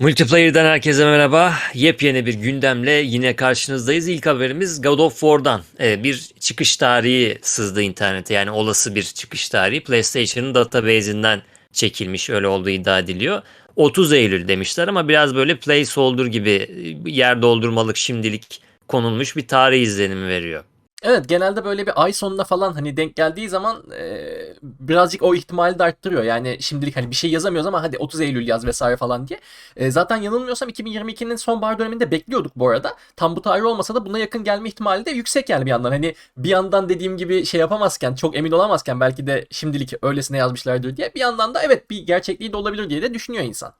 Multiplayer'dan herkese merhaba. Yepyeni bir gündemle yine karşınızdayız. İlk haberimiz God of War'dan. Ee, bir çıkış tarihi sızdı internete. Yani olası bir çıkış tarihi PlayStation'ın database'inden çekilmiş. Öyle olduğu iddia ediliyor. 30 Eylül demişler ama biraz böyle placeholder gibi e, yer doldurmalık şimdilik konulmuş bir tarih izlenimi veriyor. Evet genelde böyle bir ay sonuna falan hani denk geldiği zaman e, birazcık o ihtimali de arttırıyor. Yani şimdilik hani bir şey yazamıyoruz ama hadi 30 Eylül yaz vesaire falan diye. E, zaten yanılmıyorsam 2022'nin sonbahar döneminde bekliyorduk bu arada. Tam bu tarih olmasa da buna yakın gelme ihtimali de yüksek yani bir yandan. Hani bir yandan dediğim gibi şey yapamazken çok emin olamazken belki de şimdilik öylesine yazmışlardır diye. Bir yandan da evet bir gerçekliği de olabilir diye de düşünüyor insan.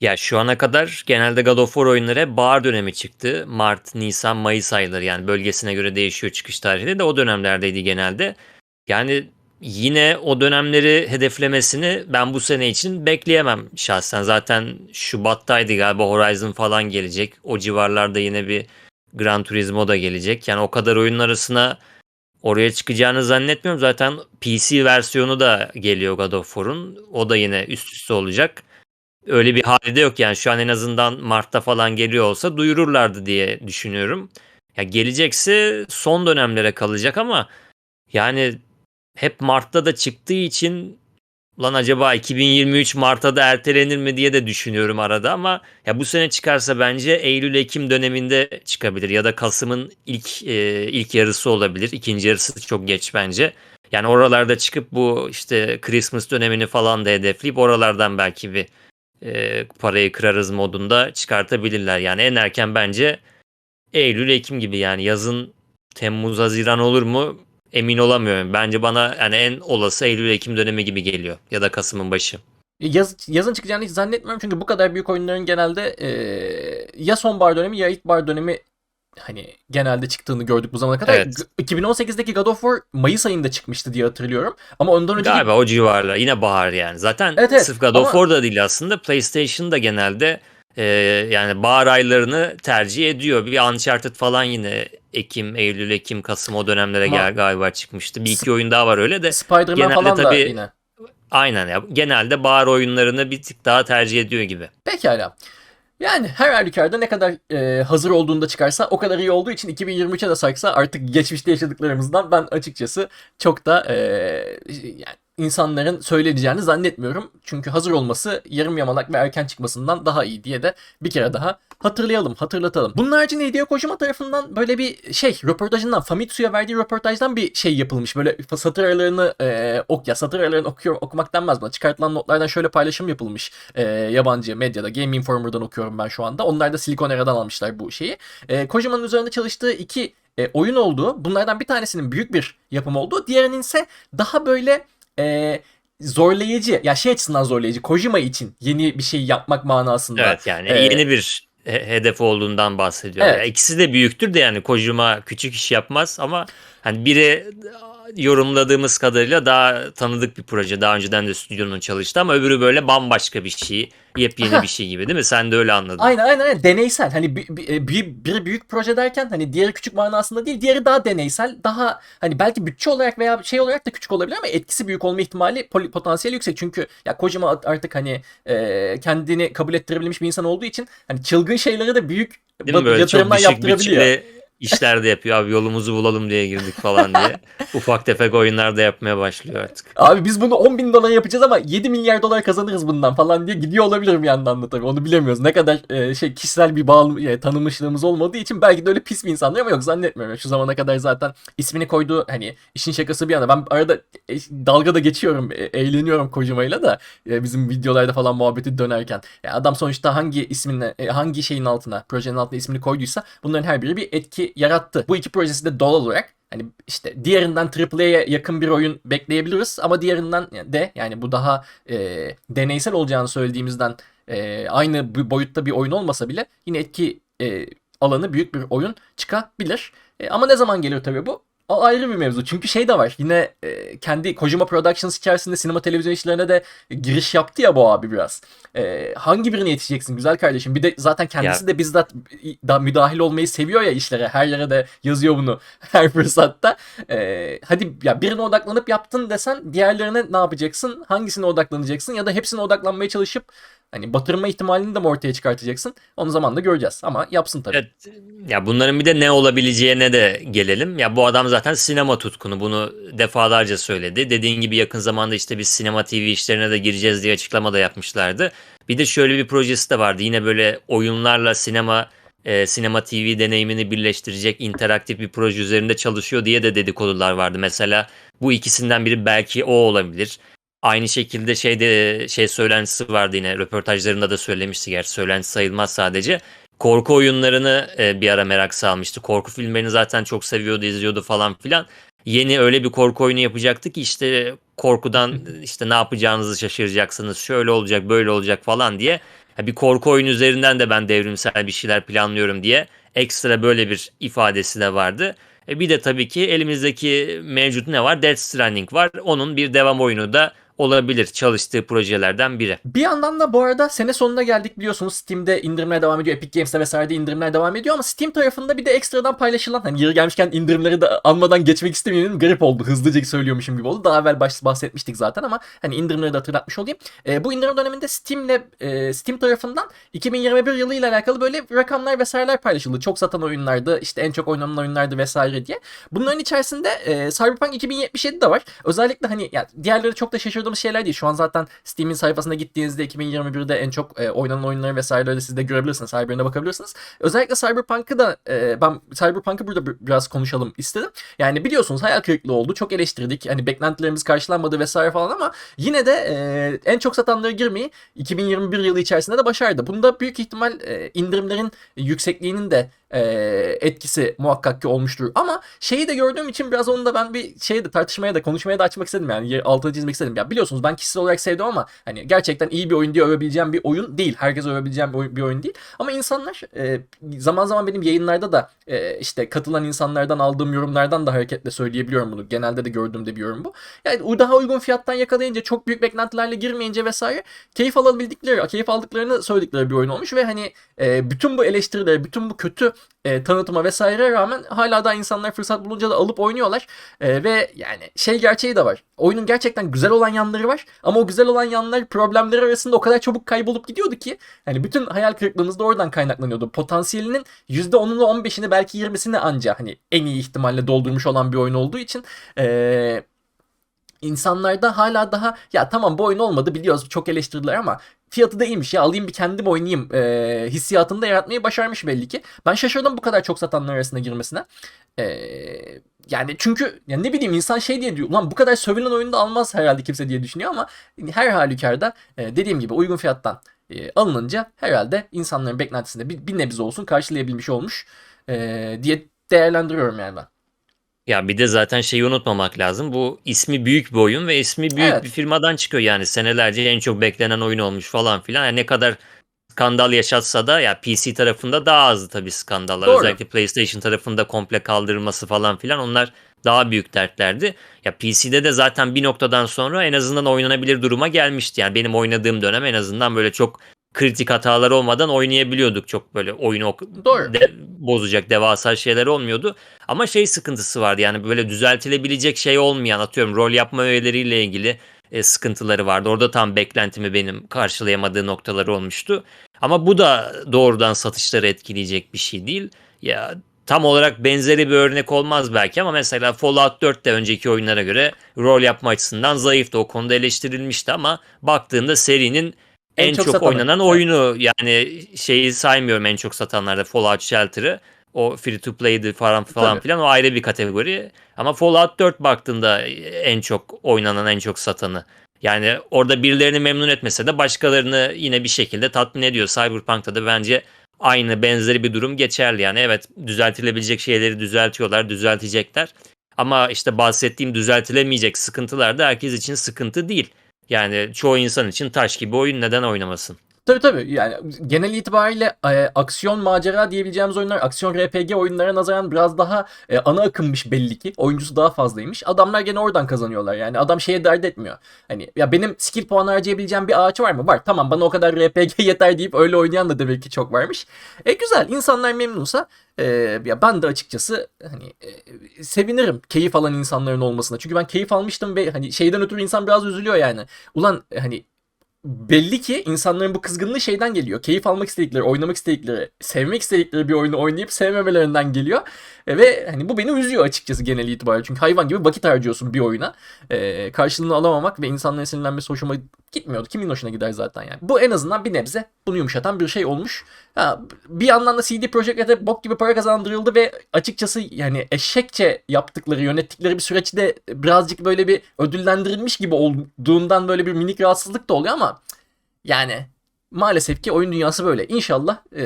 Ya şu ana kadar genelde God of War oyunları hep bahar dönemi çıktı. Mart, Nisan, Mayıs ayları yani bölgesine göre değişiyor çıkış tarihi de o dönemlerdeydi genelde. Yani yine o dönemleri hedeflemesini ben bu sene için bekleyemem şahsen. Zaten Şubat'taydı galiba Horizon falan gelecek. O civarlarda yine bir Gran Turismo da gelecek. Yani o kadar oyunun arasına oraya çıkacağını zannetmiyorum. Zaten PC versiyonu da geliyor God of War'un. O da yine üst üste olacak öyle bir hali de yok yani şu an en azından Mart'ta falan geliyor olsa duyururlardı diye düşünüyorum. Ya gelecekse son dönemlere kalacak ama yani hep Mart'ta da çıktığı için lan acaba 2023 Mart'ta da ertelenir mi diye de düşünüyorum arada ama ya bu sene çıkarsa bence Eylül Ekim döneminde çıkabilir ya da Kasım'ın ilk e, ilk yarısı olabilir. İkinci yarısı çok geç bence. Yani oralarda çıkıp bu işte Christmas dönemini falan da hedefleyip oralardan belki bir e, parayı kırarız modunda çıkartabilirler. Yani en erken bence Eylül, Ekim gibi yani yazın Temmuz, Haziran olur mu emin olamıyorum. Bence bana yani en olası Eylül, Ekim dönemi gibi geliyor ya da Kasım'ın başı. Yaz, yazın çıkacağını hiç zannetmiyorum çünkü bu kadar büyük oyunların genelde e, ya sonbahar dönemi ya ilkbahar dönemi hani genelde çıktığını gördük bu zamana kadar. Evet. G- 2018'deki God of War Mayıs ayında çıkmıştı diye hatırlıyorum. Ama ondan önce Galiba o civarlar. Yine bahar yani. Zaten Evet, evet. sırf God of War da değil aslında. PlayStation da genelde e, yani bahar aylarını tercih ediyor. Bir Uncharted falan yine Ekim, Eylül, Ekim, Kasım o dönemlere Ama- gel galiba çıkmıştı. Bir iki oyun daha var öyle de. Spider-Man genelde falan da tabii- yine. Aynen ya. Genelde bahar oyunlarını bir tık daha tercih ediyor gibi. Pekala. Yani her halükarda ne kadar e, hazır olduğunda çıkarsa o kadar iyi olduğu için 2023'e de sarksa artık geçmişte yaşadıklarımızdan ben açıkçası çok da e, yani insanların söyleyeceğini zannetmiyorum. Çünkü hazır olması yarım yamalak ve erken çıkmasından daha iyi diye de bir kere daha hatırlayalım, hatırlatalım. Bunun haricinde Hideo Kojima tarafından böyle bir şey, röportajından, Famitsu'ya verdiği röportajdan bir şey yapılmış. Böyle satır aralarını e, ok ya satır aralarını okuyor, okumak denmez buna. Çıkartılan notlardan şöyle paylaşım yapılmış e, yabancı medyada. Game Informer'dan okuyorum ben şu anda. Onlar da Silicon Era'dan almışlar bu şeyi. E, Kojima'nın üzerinde çalıştığı iki e, oyun olduğu, bunlardan bir tanesinin büyük bir yapım olduğu, diğerinin ise daha böyle e, zorlayıcı, ya şey açısından zorlayıcı, Kojima için yeni bir şey yapmak manasında. Evet yani Ee, yeni bir he- hedef olduğundan bahsediyor. Evet. Ya ikisi de büyüktür de yani Kojima küçük iş yapmaz ama hani biri yorumladığımız kadarıyla daha tanıdık bir proje. Daha önceden de stüdyonun çalıştı ama öbürü böyle bambaşka bir şey. Yepyeni Aha. bir şey gibi değil mi? Sen de öyle anladın. Aynen aynen aynen. deneysel hani bir, bir, bir, biri büyük proje derken hani diğeri küçük manasında değil diğeri daha deneysel daha hani belki bütçe olarak veya şey olarak da küçük olabilir ama etkisi büyük olma ihtimali potansiyeli yüksek çünkü ya Kojima artık hani e, kendini kabul ettirebilmiş bir insan olduğu için hani çılgın şeyleri de büyük Değil mi? Böyle çok yatırımlar düşük yaptırabiliyor. bütçeli işler de yapıyor. Abi yolumuzu bulalım diye girdik falan diye. Ufak tefek oyunlar da yapmaya başlıyor artık. Abi biz bunu 10 bin dolar yapacağız ama 7 milyar dolar kazanırız bundan falan diye gidiyor olabilir bir yandan da tabii onu bilemiyoruz. Ne kadar e, şey kişisel bir bağlı e, tanımışlığımız olmadığı için belki de öyle pis bir insandır ama yok zannetmiyorum. Şu zamana kadar zaten ismini koyduğu hani işin şakası bir yana ben arada e, dalga da geçiyorum e, eğleniyorum Kojima'yla da e, bizim videolarda falan muhabbeti dönerken. Ya adam sonuçta hangi isminle e, hangi şeyin altına projenin altına ismini koyduysa bunların her biri bir etki yarattı. Bu iki projesi de doğal olarak Hani işte diğerinden AAA'ya yakın bir oyun bekleyebiliriz ama diğerinden de yani bu daha e, deneysel olacağını söylediğimizden e, aynı bu boyutta bir oyun olmasa bile yine etki e, alanı büyük bir oyun çıkabilir. E, ama ne zaman gelir tabii bu? O ayrı bir mevzu. Çünkü şey de var. Yine e, kendi Kojima Productions içerisinde sinema televizyon işlerine de giriş yaptı ya bu abi biraz. E, hangi birine yetişeceksin güzel kardeşim? Bir de zaten kendisi de bizzat da müdahil olmayı seviyor ya işlere. Her yere de yazıyor bunu her fırsatta. E, hadi ya birine odaklanıp yaptın desen diğerlerine ne yapacaksın? Hangisine odaklanacaksın? Ya da hepsine odaklanmaya çalışıp Hani batırma ihtimalini de mi ortaya çıkartacaksın? Onu zamanla göreceğiz ama yapsın tabii. Evet. Ya bunların bir de ne olabileceğine de gelelim. Ya bu adam zaten sinema tutkunu. Bunu defalarca söyledi. Dediğin gibi yakın zamanda işte biz sinema TV işlerine de gireceğiz diye açıklama da yapmışlardı. Bir de şöyle bir projesi de vardı. Yine böyle oyunlarla sinema e, sinema TV deneyimini birleştirecek interaktif bir proje üzerinde çalışıyor diye de dedikodular vardı. Mesela bu ikisinden biri belki o olabilir. Aynı şekilde şeyde şey söylentisi vardı yine röportajlarında da söylemişti gerçi söylenti sayılmaz sadece. Korku oyunlarını e, bir ara merak salmıştı. Korku filmlerini zaten çok seviyordu, izliyordu falan filan. Yeni öyle bir korku oyunu yapacaktı ki işte korkudan işte ne yapacağınızı şaşıracaksınız. Şöyle olacak, böyle olacak falan diye. Bir korku oyunu üzerinden de ben devrimsel bir şeyler planlıyorum diye ekstra böyle bir ifadesi de vardı. E bir de tabii ki elimizdeki mevcut ne var? Death Stranding var. Onun bir devam oyunu da olabilir çalıştığı projelerden biri. Bir yandan da bu arada sene sonuna geldik biliyorsunuz Steam'de indirimler devam ediyor. Epic Games'te vesairede indirimler devam ediyor ama Steam tarafında bir de ekstradan paylaşılan hani yeri gelmişken indirimleri de almadan geçmek istemiyorum. Garip oldu. Hızlıca söylüyormuşum gibi oldu. Daha evvel bahsetmiştik zaten ama hani indirimleri de hatırlatmış olayım. E, bu indirim döneminde Steam'le e, Steam tarafından 2021 yılı ile alakalı böyle rakamlar vesaireler paylaşıldı. Çok satan oyunlardı, işte en çok oynanan oyunlardı vesaire diye. Bunların içerisinde e, Cyberpunk 2077 de var. Özellikle hani yani diğerleri çok da şaşırdığımız şeyler değil. Şu an zaten Steam'in sayfasına gittiğinizde 2021'de en çok e, oynanan oyunları vesaireleri siz de görebilirsiniz. Her bakabilirsiniz. Özellikle Cyberpunk'ı da e, ben Cyberpunk'ı burada bi- biraz konuşalım istedim. Yani biliyorsunuz hayal kırıklığı oldu. Çok eleştirdik. Hani beklentilerimiz karşılanmadı vesaire falan ama yine de e, en çok satanlara girmeyi 2021 yılı içerisinde de başardı. Bunda büyük ihtimal e, indirimlerin yüksekliğinin de e, etkisi muhakkak ki olmuştur. Ama şeyi de gördüğüm için biraz onu da ben bir şeyi de tartışmaya da konuşmaya da açmak istedim yani altını çizmek istedim. Ya biliyorsunuz ben kişisel olarak sevdim ama hani gerçekten iyi bir oyun diye övebileceğim bir oyun değil. Herkes övebileceğim bir oyun, bir oyun değil. Ama insanlar e, zaman zaman benim yayınlarda da e, işte katılan insanlardan aldığım yorumlardan da hareketle söyleyebiliyorum bunu. Genelde de gördüğümde bir yorum bu. Yani daha uygun fiyattan yakalayınca çok büyük beklentilerle girmeyince vesaire keyif alabildikleri, keyif aldıklarını söyledikleri bir oyun olmuş ve hani e, bütün bu eleştirilere, bütün bu kötü e, tanıtıma vesaire rağmen hala da insanlar fırsat bulunca da alıp oynuyorlar. E, ve yani şey gerçeği de var. Oyunun gerçekten güzel olan yanları var ama o güzel olan yanlar problemleri arasında o kadar çabuk kaybolup gidiyordu ki hani bütün hayal kırıklığımız da oradan kaynaklanıyordu. Potansiyelinin %10'unu 15'ini belki 20'sini anca hani en iyi ihtimalle doldurmuş olan bir oyun olduğu için eee insanlarda hala daha ya tamam bu oyun olmadı biliyoruz çok eleştirdiler ama fiyatı da iyiymiş ya alayım bir kendim oynayayım e, hissiyatını da yaratmayı başarmış belli ki. Ben şaşırdım bu kadar çok satanlar arasına girmesine. E, yani çünkü ya ne bileyim insan şey diye diyor ulan bu kadar sövülen oyunu da almaz herhalde kimse diye düşünüyor ama her halükarda e, dediğim gibi uygun fiyattan e, alınınca herhalde insanların beklentisinde bir, bir nebze olsun karşılayabilmiş olmuş e, diye değerlendiriyorum yani ben. Ya bir de zaten şeyi unutmamak lazım. Bu ismi büyük bir oyun ve ismi büyük Evet. bir firmadan çıkıyor. Yani senelerce en çok beklenen oyun olmuş falan filan. Yani ne kadar skandal yaşatsa da ya PC tarafında daha azdı tabii skandallar. Doğru. Özellikle PlayStation tarafında komple kaldırılması falan filan onlar daha büyük dertlerdi. Ya PC'de de zaten bir noktadan sonra en azından oynanabilir duruma gelmişti. Yani benim oynadığım dönem en azından böyle çok kritik hatalar olmadan oynayabiliyorduk. Çok böyle oyunu Doğru. de- bozacak devasa şeyler olmuyordu. Ama şey sıkıntısı vardı yani böyle düzeltilebilecek şey olmayan atıyorum rol yapma öğeleriyle ilgili e, sıkıntıları vardı. Orada tam beklentimi benim karşılayamadığı noktaları olmuştu. Ama bu da doğrudan satışları etkileyecek bir şey değil. Ya tam olarak benzeri bir örnek olmaz belki ama mesela Fallout 4 de önceki oyunlara göre rol yapma açısından zayıftı. O konuda eleştirilmişti ama baktığında serinin En en, çok çok, satanı. oynanan oyunu yani şeyi saymıyorum en çok satanlarda Fallout Shelter'ı. O free to play'di falan falan Tabii. filan o ayrı bir kategori. Ama Fallout 4 baktığında en çok oynanan en çok satanı. Yani orada birilerini memnun etmese de başkalarını yine bir şekilde tatmin ediyor. Cyberpunk'ta da bence aynı benzeri bir durum geçerli. Yani evet düzeltilebilecek şeyleri düzeltiyorlar, düzeltecekler. Ama işte bahsettiğim düzeltilemeyecek sıkıntılar da herkes için sıkıntı değil. Yani çoğu insan için taş gibi oyun neden oynamasın? Tabii tabii yani genel itibariyle e, aksiyon macera diyebileceğimiz oyunlar aksiyon RPG oyunlara nazaran biraz daha e, ana akımmış belli ki. Oyuncusu daha fazlaymış. Adamlar gene oradan kazanıyorlar yani. Adam şeye dert etmiyor. Hani ya benim skill puanı harcayabileceğim bir ağaç var mı? Var. Tamam bana o kadar RPG yeter deyip öyle oynayan da demek ki çok varmış. E güzel. insanlar memnunsa e, ya ben de açıkçası hani e, sevinirim keyif alan insanların olmasına. Çünkü ben keyif almıştım ve hani şeyden ötürü insan biraz üzülüyor yani. Ulan e, hani belli ki insanların bu kızgınlığı şeyden geliyor. Keyif almak istedikleri, oynamak istedikleri, sevmek istedikleri bir oyunu oynayıp sevmemelerinden geliyor. E, ve hani bu beni üzüyor açıkçası genel itibariyle. Çünkü hayvan gibi vakit harcıyorsun bir oyuna. E, karşılığını alamamak ve insanların sinirlenmesi hoşuma gitmiyordu. Kimin hoşuna gider zaten yani. Bu en azından bir nebze bunu yumuşatan bir şey olmuş. Ha, bir yandan da CD Projekt Red'e bok gibi para kazandırıldı ve açıkçası yani eşekçe yaptıkları, yönettikleri bir süreçte birazcık böyle bir ödüllendirilmiş gibi olduğundan böyle bir minik rahatsızlık da oluyor ama yani maalesef ki oyun dünyası böyle. İnşallah e,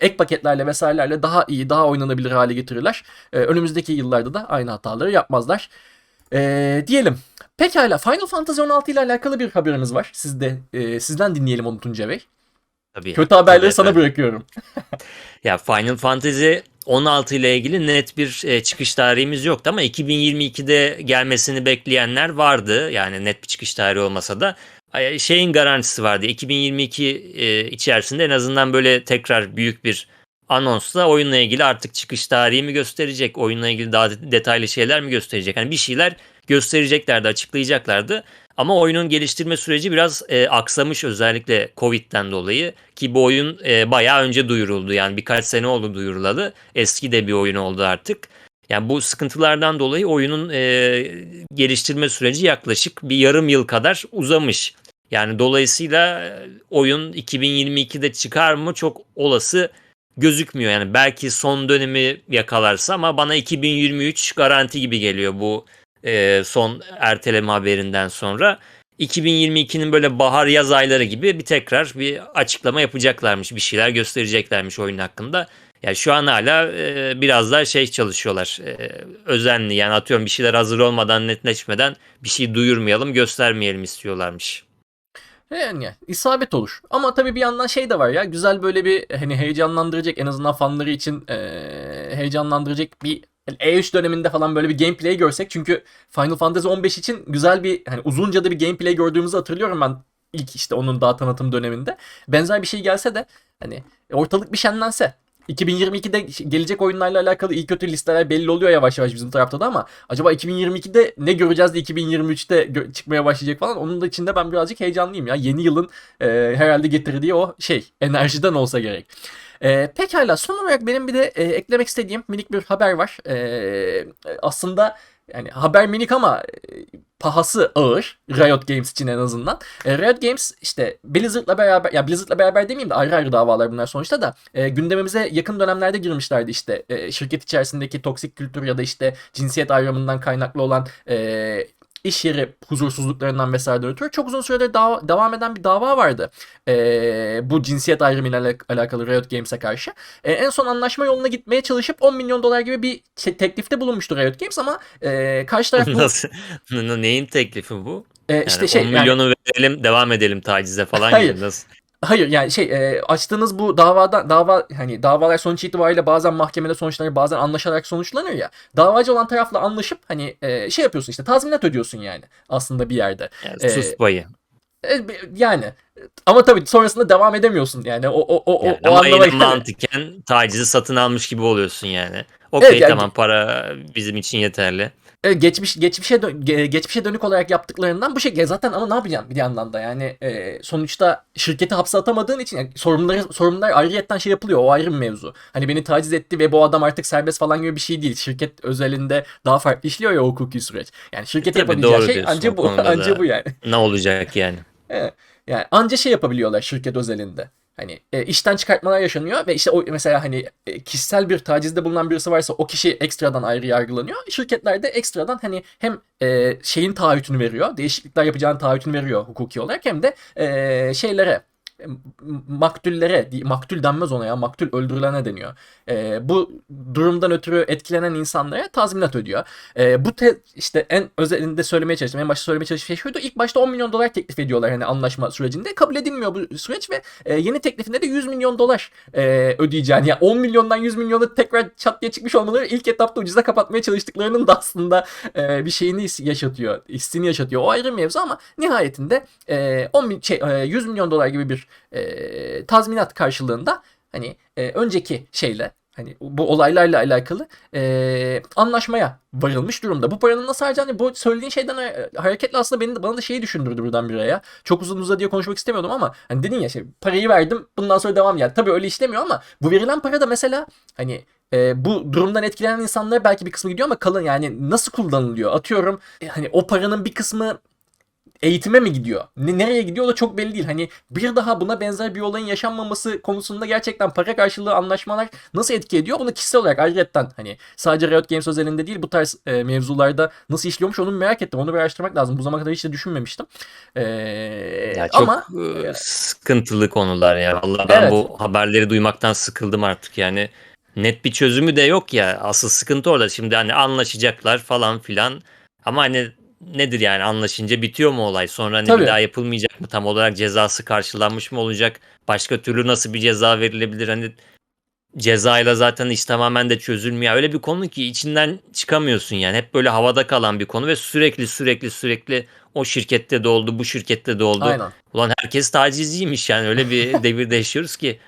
ek paketlerle vesairelerle daha iyi, daha oynanabilir hale getirirler. E, önümüzdeki yıllarda da aynı hataları yapmazlar. E, diyelim. Pekala Final Fantasy 16 ile alakalı bir haberimiz var. Siz de, e, sizden dinleyelim onu Tuncay Bey. Tabii. Kötü haberleri Tabii sana efendim. bırakıyorum. Ya Final Fantasy 16 ile ilgili net bir e, çıkış tarihimiz yoktu ama 2022'de gelmesini bekleyenler vardı. Yani net bir çıkış tarihi olmasa da şeyin garantisi vardı. 2022 e, içerisinde en azından böyle tekrar büyük bir anonsla oyunla ilgili artık çıkış tarihi mi gösterecek, oyunla ilgili daha de- detaylı şeyler mi gösterecek? Hani bir şeyler göstereceklerdi, açıklayacaklardı. Ama oyunun geliştirme süreci biraz e, aksamış özellikle Covid'den dolayı ki bu oyun e, bayağı önce duyuruldu. Yani birkaç sene oldu duyurulalı. Eski de bir oyun oldu artık. Yani bu sıkıntılardan dolayı oyunun e, geliştirme süreci yaklaşık bir yarım yıl kadar uzamış. Yani dolayısıyla e, oyun 2022'de çıkar mı çok olası gözükmüyor. Yani belki son dönemi yakalarsa ama bana 2023 garanti gibi geliyor bu e, son erteleme haberinden sonra. 2022'nin böyle bahar yaz ayları gibi bir tekrar bir açıklama yapacaklarmış. Bir şeyler göstereceklermiş oyun hakkında. Yani şu an hala e, biraz daha şey çalışıyorlar. E, özenli yani atıyorum bir şeyler hazır olmadan netleşmeden bir şey duyurmayalım göstermeyelim istiyorlarmış. Yani isabet olur. Ama tabii bir yandan şey de var ya güzel böyle bir hani heyecanlandıracak en azından fanları için eee, heyecanlandıracak bir E3 döneminde falan böyle bir gameplay görsek çünkü Final Fantasy 15 için güzel bir hani uzunca da bir gameplay gördüğümüzü hatırlıyorum ben ilk işte onun daha tanıtım döneminde. Benzer bir şey gelse de hani ortalık bir şenlense 2022'de gelecek oyunlarla alakalı iyi kötü listeler belli oluyor yavaş yavaş bizim tarafta da ama acaba 2022'de ne göreceğiz de 2023'te gö- çıkmaya başlayacak falan onun da içinde ben birazcık heyecanlıyım ya. Yeni yılın e, herhalde getirdiği o şey enerjiden olsa gerek. E, pekala son olarak benim bir de e, eklemek istediğim minik bir haber var. E, aslında yani haber minik ama e, pahası ağır Riot Games için en azından. E, Riot Games işte Blizzard'la beraber ya Blizzard'la beraber demeyeyim de ayrı ayrı davalar bunlar sonuçta da e, gündemimize yakın dönemlerde girmişlerdi işte e, şirket içerisindeki toksik kültür ya da işte cinsiyet ayrımından kaynaklı olan e, iş yeri huzursuzluklarından vesaire ötürü çok uzun süredir dava- devam eden bir dava vardı. E, bu cinsiyet ayrımıyla alak- alakalı Riot Games'e karşı. E, en son anlaşma yoluna gitmeye çalışıp 10 milyon dolar gibi bir teklifte bulunmuştu Riot Games ama e, karşı taraf Nasıl? Neyin teklifi bu? e, Yani işte şey 10 yani- milyonu verelim devam edelim tacize falan Hayır. gibi nasıl? Hayır yani şey e, açtığınız bu davada dava hani davalar sonuç itibariyle bazen mahkemede sonuçlanır bazen anlaşarak sonuçlanır ya. Davacı olan tarafla anlaşıp hani e, şey yapıyorsun işte tazminat ödüyorsun yani aslında bir yerde. Yani sus payı. E, yani ama tabii sonrasında devam edemiyorsun yani o o o, Yani o ama anlama yine mantıken tacizi satın almış gibi oluyorsun yani. Okey Evet, yani- tamam para bizim için yeterli. E, geçmiş geçmişe dö- ge- geçmişe dönük olarak yaptıklarından bu şekilde zaten ama ne yapacaksın bir yandan da yani e, sonuçta şirketi hapse atamadığın için yani sorumlular sorumlular ayrıyetten şey yapılıyor o ayrı bir mevzu. Hani beni taciz etti ve bu adam artık serbest falan gibi bir şey değil. Şirket özelinde daha farklı işliyor ya hukuki süreç. Yani şirket yapabileceği doğru şey diyorsun anca bu anca da. bu yani. Ne olacak yani? Evet. Yani anca şey yapabiliyorlar şirket özelinde. Hani e, işten çıkartmalar yaşanıyor ve işte o mesela hani e, kişisel bir tacizde bulunan birisi varsa o kişi ekstradan ayrı yargılanıyor. Şirketlerde ekstradan hani hem e, şeyin taahhütünü veriyor, değişiklikler yapacağını taahhütünü veriyor hukuki olarak hem de e, şeylere maktullere, maktul denmez ona ya, maktul öldürülene deniyor. E, bu durumdan ötürü etkilenen insanlara tazminat ödüyor. E, bu te- işte en özelinde söylemeye çalıştım. En başta söylemeye çalıştığım şey şuydu. İlk başta 10 milyon dolar teklif ediyorlar hani anlaşma sürecinde. Kabul edilmiyor bu süreç ve e, yeni teklifinde de 100 milyon dolar e, ödeyeceğini. Yani 10 milyondan 100 milyonu tekrar çat diye çıkmış olmaları ilk etapta ucuza kapatmaya çalıştıklarının da aslında e, bir şeyini yaşatıyor. Hissini yaşatıyor. O ayrı mevzu ama nihayetinde e, 10 mil- şey, e, 100 milyon dolar gibi bir e, tazminat karşılığında hani e, önceki şeyle hani bu olaylarla alakalı e, anlaşmaya varılmış durumda. Bu paranın nasıl harcandığı bu söylediğin şeyden ha- hareketle aslında beni, bana da şeyi düşündürdü buradan bir. Çok uzun uzadıya konuşmak istemiyordum ama hani dedin ya şey parayı verdim bundan sonra devam yani. Tabii öyle işlemiyor ama bu verilen para da mesela hani e, bu durumdan etkilenen insanlara belki bir kısmı gidiyor ama kalın yani nasıl kullanılıyor? Atıyorum e, hani o paranın bir kısmı eğitime mi gidiyor? Ne, nereye gidiyor o da çok belli değil. Hani bir daha buna benzer bir olayın yaşanmaması konusunda gerçekten para karşılığı anlaşmalar nasıl etki ediyor? Bunu kişisel olarak ayrıca hani sadece Riot Games özelinde değil bu tarz e, mevzularda nasıl işliyormuş onu merak ettim. Onu bir araştırmak lazım. Bu zamana kadar hiç de düşünmemiştim. E, Ya çok ama e, sıkıntılı konular ya. Vallahi ben Evet. bu haberleri duymaktan sıkıldım artık yani. Net bir çözümü de yok ya. Asıl sıkıntı orada. Şimdi hani anlaşacaklar falan filan. Ama hani nedir yani anlaşınca bitiyor mu olay? Sonra hani Tabii. bir daha yapılmayacak mı? Tam olarak cezası karşılanmış mı olacak? Başka türlü nasıl bir ceza verilebilir? Hani cezayla zaten iş tamamen de çözülmüyor. Öyle bir konu ki içinden çıkamıyorsun yani. Hep böyle havada kalan bir konu ve sürekli sürekli sürekli o şirkette de oldu, bu şirkette de oldu. aynen. Ulan herkes tacizciymiş yani öyle bir devirde yaşıyoruz ki.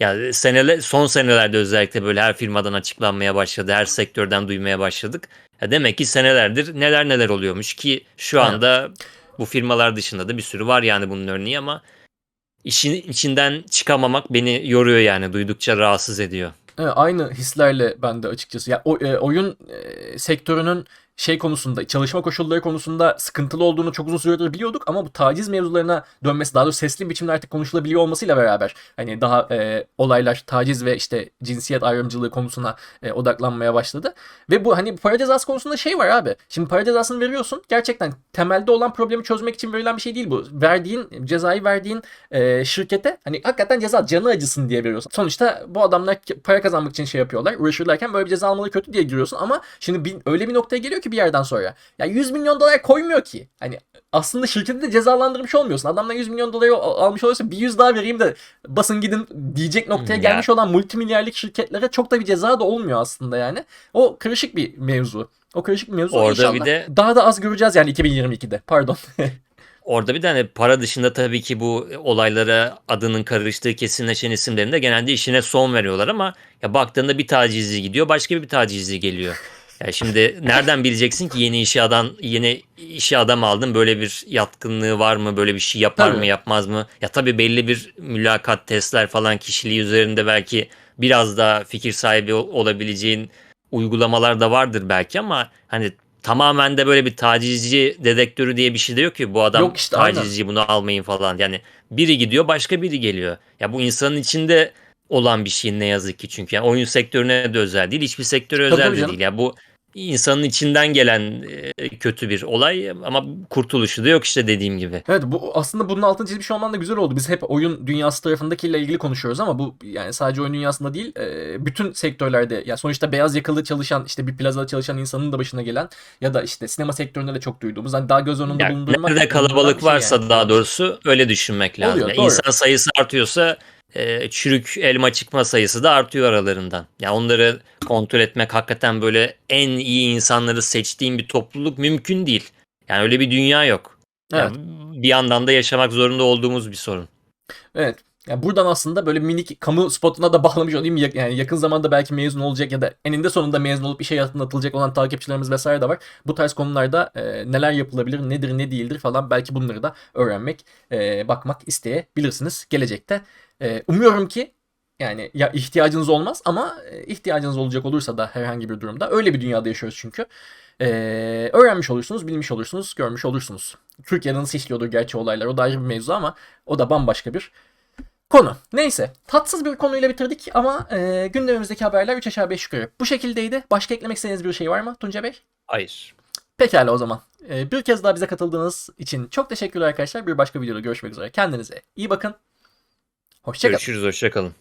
Ya seneler son senelerde özellikle böyle her firmadan açıklanmaya başladı. Her sektörden duymaya başladık. Ya demek ki senelerdir neler neler oluyormuş ki şu anda bu firmalar dışında da bir sürü var yani bunun örneği ama işin içinden çıkamamak beni yoruyor yani duydukça rahatsız ediyor. Evet, aynı hislerle ben de açıkçası. Ya o, e, oyun e, sektörünün şey konusunda, çalışma koşulları konusunda sıkıntılı olduğunu çok uzun süredir biliyorduk ama bu taciz mevzularına dönmesi, daha doğrusu sesli biçimde artık konuşulabiliyor olmasıyla beraber hani daha e, olaylar taciz ve işte cinsiyet ayrımcılığı konusuna e, odaklanmaya başladı. Ve bu hani para cezası konusunda şey var abi. Şimdi para cezasını veriyorsun. Gerçekten temelde olan problemi çözmek için verilen bir şey değil bu. Verdiğin cezayı verdiğin e, şirkete hani hakikaten ceza canı acısın diye veriyorsun. Sonuçta bu adamlar para kazanmak için şey yapıyorlar. Uğraşırlarken böyle bir ceza almaları kötü diye giriyorsun ama şimdi bir, öyle bir noktaya geliyor ki bir yerden sonra. Ya 100 milyon dolar koymuyor ki. Hani aslında şirketi de cezalandırmış olmuyorsun. Adamdan 100 milyon doları al- almış oluyorsa bir 100 daha vereyim de basın gidin diyecek noktaya Ya. gelmiş olan multimilyarlık şirketlere çok da bir ceza da olmuyor aslında yani. O karışık bir mevzu. O karışık bir mevzu. Orada İnşallah bir de- daha da az göreceğiz yani 2022'de. Pardon. Orada bir tane para dışında tabii ki bu olaylara adının karıştığı kesinleşen isimlerin de genelde işine son veriyorlar ama ya baktığında bir tacizci gidiyor başka bir tacizci geliyor. Ya şimdi nereden bileceksin ki yeni işe adam yeni işe adam aldın böyle bir yatkınlığı var mı böyle bir şey yapar Tabii. mı yapmaz mı? Ya tabii belli bir mülakat testler falan kişiliği üzerinde belki biraz daha fikir sahibi ol- olabileceğin uygulamalar da vardır belki ama hani tamamen de böyle bir tacizci dedektörü diye bir şey de yok ki bu adam Yok işte, aynen. tacizci bunu almayın falan. Yani biri gidiyor başka biri geliyor. Ya bu insanın içinde olan bir şey ne yazık ki çünkü. Yani oyun sektörüne de özel değil, hiçbir sektöre özel tabii de canım. değil. Ya bu insanın içinden gelen e, kötü bir olay ama kurtuluşu da yok işte dediğim gibi. Evet bu aslında bunun altını çizmiş olman da güzel oldu. Biz hep oyun dünyası tarafındakiyle ilgili konuşuyoruz ama bu yani sadece oyun dünyasında değil e, bütün sektörlerde ya sonuçta beyaz yakalı çalışan işte bir plazada çalışan insanın da başına gelen ya da işte sinema sektöründe de çok duyduğumuz hani daha göz önünde Yani bulundurmak nerede kalabalık şey varsa yani. daha doğrusu öyle düşünmek lazım. Oluyor, Yani doğru. İnsan sayısı artıyorsa e, çürük elma çıkma sayısı da artıyor aralarından. Ya onları kontrol etmek hakikaten böyle en iyi insanları seçtiğin bir topluluk mümkün değil. Yani öyle bir dünya yok. Yani bir yandan da yaşamak zorunda olduğumuz bir sorun. Evet. Yani buradan aslında böyle minik kamu spotuna da bağlamış olayım. Ya- Yani yakın zamanda belki mezun olacak ya da eninde sonunda mezun olup işe atılacak olan takipçilerimiz vesaire de var. Bu tarz konularda e, neler yapılabilir, nedir, ne değildir falan belki bunları da öğrenmek, e, bakmak isteyebilirsiniz gelecekte. E, umuyorum ki yani ya ihtiyacınız olmaz ama e, ihtiyacınız olacak olursa da herhangi bir durumda öyle bir dünyada yaşıyoruz çünkü. E, öğrenmiş olursunuz, bilmiş olursunuz, görmüş olursunuz. Türkiye'de nasıl işliyordur gerçi olaylar o da ayrı bir mevzu ama o da bambaşka bir Konu. Neyse. Tatsız bir konuyla bitirdik ama e, gündemimizdeki haberler 3 aşağı 5 yukarı. Bu şekildeydi. Başka eklemek istediğiniz bir şey var mı Tunca Bey? Hayır. Pekala o zaman. E, bir kez daha bize katıldığınız için çok teşekkürler arkadaşlar. Bir başka videoda görüşmek üzere. Kendinize iyi bakın. Hoşçakalın. Görüşürüz. Hoşçakalın.